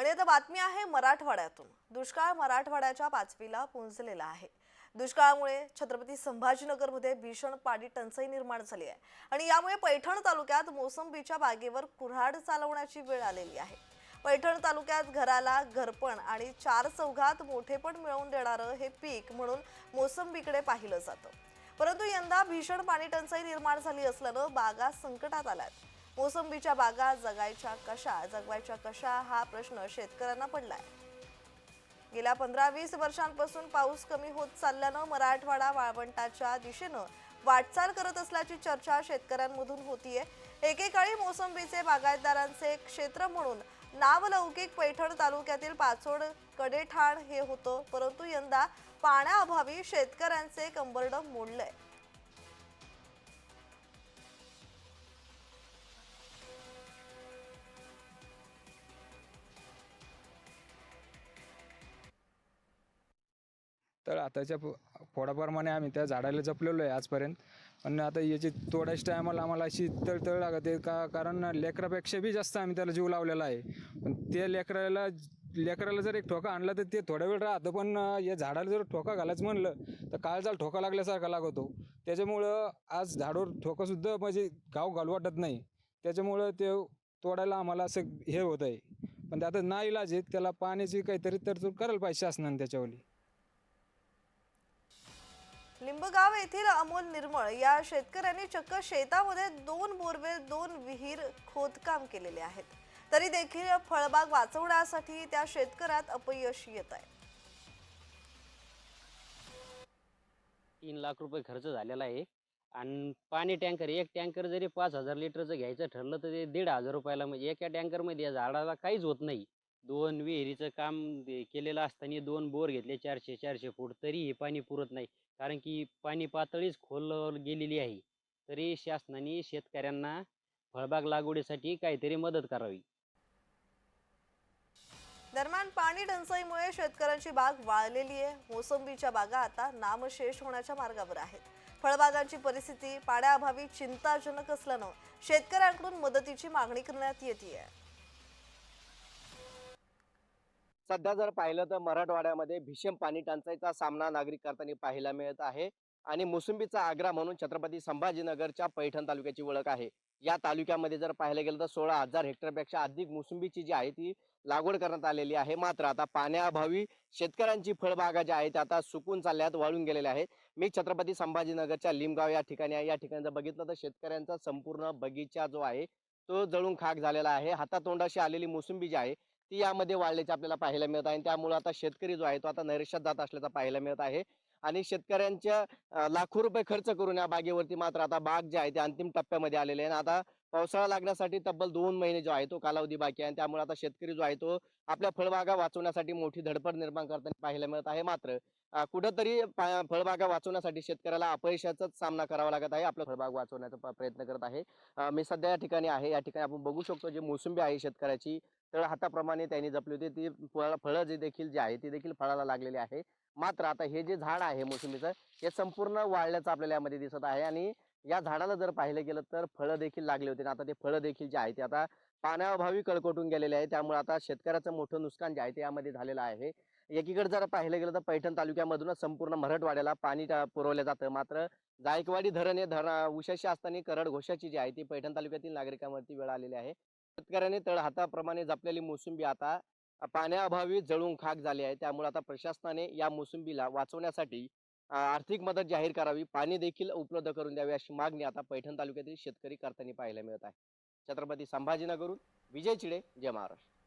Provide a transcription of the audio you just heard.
आणि आता बातमी आहे मराठवाड्यातून. दुष्काळ मराठवाड्याच्या पाचवीला पोहोचलेला आहे. दुष्काळामुळे छत्रपती संभाजीनगरमध्ये भीषण पाणी टंचाई निर्माण झाली आहे. आणि यामुळे पैठण तालुक्यात मोसंबीच्या बागेवर कुऱ्हाड चालवण्याची वेळ आलेली आहे. पैठण तालुक्यात घराला घरपण आणि चार चौघात मोठेपण मिळवून देणारं हे पीक म्हणून मोसंबीकडे पाहिलं जातं. परंतु यंदा भीषण पाणी टंचाई निर्माण झाली असल्यानं बागा संकटात आल्यात. मोसंबीच्या बागा जगायच्या कशा जगवायच्या कशा हा प्रश्न शेतकऱ्यांना पडलाय. गेल्या पंधरा वीस वर्षांपासून पाऊस कमी होत चालल्यानं मराठवाडा वाळवंटाच्या दिशेनं वाटचाल करत असल्याची चर्चा शेतकऱ्यांमधून होतीये. एकेकाळी मोसंबीचे बागायतदारांचे क्षेत्र म्हणून नावलौकिक पैठण तालुक्यातील पाचोड कडेठाण हे होतं परंतु यंदा पाण्याअभावी शेतकऱ्यांचे कंबरडं मोडलंय. तर आताच्या फोडाप्रमाणे आम्ही त्या झाडाला जपलेलो आहे आजपर्यंत. पण आता याची तोडायच्या टायमाला आम्हाला अशी तळतळ लागत आहे. का कारण लेकरापेक्षा बी जास्त आम्ही त्याला जीव लावलेला आहे. पण त्या लेकराला लेकराला जर एक ठोका आणला तर ते थोडा वेळ राहतं. पण या झाडाला जर ठोका घालायचं म्हणलं तर काळजाला ठोका लागल्यासारखा लागतो. त्याच्यामुळं आज झाडावर ठोकासुद्धा म्हणजे गाव घालू वाटत नाही. त्याच्यामुळं ते तोडायला आम्हाला असं हे होत आहे पण ते आता ना इलाज आहे त्याला पाण्याची काहीतरी तरतूद करायला पाहिजे शासनाने त्याच्यावरली लिंबगाव येथील अमोल निर्मळ या शेतकऱ्यांनी चक्क शेतामध्ये दोन बोरवेल दोन विहीर खोदकाम केलेले आहेत. तरी देखील फळबाग वाचवण्यासाठी त्या शेतकऱ्यात अपयश येत आहे. तीन लाख रुपये खर्च झालेला आहे. आणि पाणी टँकर एक टँकर जरी पाच हजार लिटरचं घ्यायचं ठरलं तर ते दीड हजार रुपयाला म्हणजे एका टँकरमध्ये या झाडाला काहीच होत नाही. दोन विहिरीचं काम केलेलं असताना दोन बोर घेतले चारशे चारशे फूट तरी हे पाणी पुरत नाही. कारण की पाणी पातळीच खोल गेलेली आहे. तरी शासनाने शेतकऱ्यांना फळबाग लागवडीसाठी काहीतरी मदत करावी. दरम्यान पाणी टंचाईमुळे शेतकऱ्यांची बाग वाळलेली आहे. मोसंबीच्या बागा आता नामशेष होण्याच्या मार्गावर आहेत. फळबागांची परिस्थिती पाण्याअभावी चिंताजनक असल्यानं शेतकऱ्यांकडून मदतीची मागणी करण्यात येते सध्या जर पाहिलं तर मराठवाड्यामध्ये भीषण पाणी टंचाईचा सामना नागरिक करताना पाहायला मिळत आहे आणि मोसंबीचा आग्रा म्हणून छत्रपती संभाजीनगरच्या पैठण तालुक्याची ओळख आहे. या तालुक्यामध्ये जर पाहायला गेलं तर सोळा हजार हेक्टरपेक्षा अधिक मोसंबीची जी आहे ती लागवड करण्यात आलेली आहे. मात्र आता पाण्याअभावी शेतकऱ्यांची फळबागा ज्या आहेत आता सुकून चालल्यात वाळून गेलेल्या आहेत. मी छत्रपती संभाजीनगरच्या लिमगाव या ठिकाणी आहे. या ठिकाणी जर बघितलं तर शेतकऱ्यांचा संपूर्ण बगीचा जो आहे तो जळून खाक झालेला आहे. हातातोंडाशी आलेली मोसंबी जी आहे ती यामध्ये वाढल्याचे आपल्याला पाहायला मिळत आहे. आणि त्यामुळे आता शेतकरी जो आहे तो आता नैराश्यात जात असल्याचा पाहायला मिळत आहे. आणि शेतकऱ्यांच्या लाखो रुपये खर्च करून या बागेवरती मात्र आता बाग जे आहे ते अंतिम टप्प्यामध्ये आलेले आहे आणि आता पावसाळा लागण्यासाठी तब्बल दोन महिने जो आहे तो कालावधी बाकी आहे. आणि त्यामुळे आता शेतकरी जो आहे तो आपल्या फळबागा वाचवण्यासाठी मोठी धडपड निर्माण करताना पाहायला मिळत आहे मात्र. कुठंतरी पा- फळबागा वाचवण्यासाठी शेतकऱ्याला अपयशाचाच सामना करावा लागत आहे. आपला फळबाग वाचवण्याचा प्रयत्न करत आहे. मी सध्या या ठिकाणी आहे. या ठिकाणी आपण बघू शकतो जे मोसंबी आहे शेतकऱ्याची तर हाताप्रमाणे त्यांनी जपली होती. ती फळ फळं जे देखील जे आहे ती देखील फळाला लागलेली आहे. मात्र आता हे जे झाड आहे मोसंबीचं हे संपूर्ण वाळल्याचं आपल्याला यामध्ये दिसत आहे. आणि या झाडाला जर पाहिलं गेलं तर फळं देखील लागले होते. आता ते फळं देखील जे आहे ते आता पाण्याअभावी कळकटून गेलेले आहे. त्यामुळे आता शेतकऱ्याचं मोठं नुकसान जे आहे ते यामध्ये झालेलं आहे. एकीकडे जर पाहिलं गेलं तर पैठण तालुक्यामधूनच संपूर्ण मराठवाड्याला पाणी पुरवलं जातं. मात्र जायकवाडी धरण हे धरण उशाशी असताना करड घोषाची जी आहे ती पैठण तालुक्यातील नागरिकांवरती वेळ आलेली आहे. शेतकऱ्याने तळ हाताप्रमाणे जपलेली मोसंबी आता पाण्याअभावी जळून खाक झाली आहे. त्यामुळे आता प्रशासनाने या मोसंबीला वाचवण्यासाठी आर्थिक मदत जाहीर करावी पाणी देखील उपलब्ध करून द्यावी अशी मागणी आता पैठण तालुक्यातील शेतकरी करताना पाहायला मिळत आहे. छत्रपती संभाजीनगरून विजय चिडे जय महाराष्ट्र.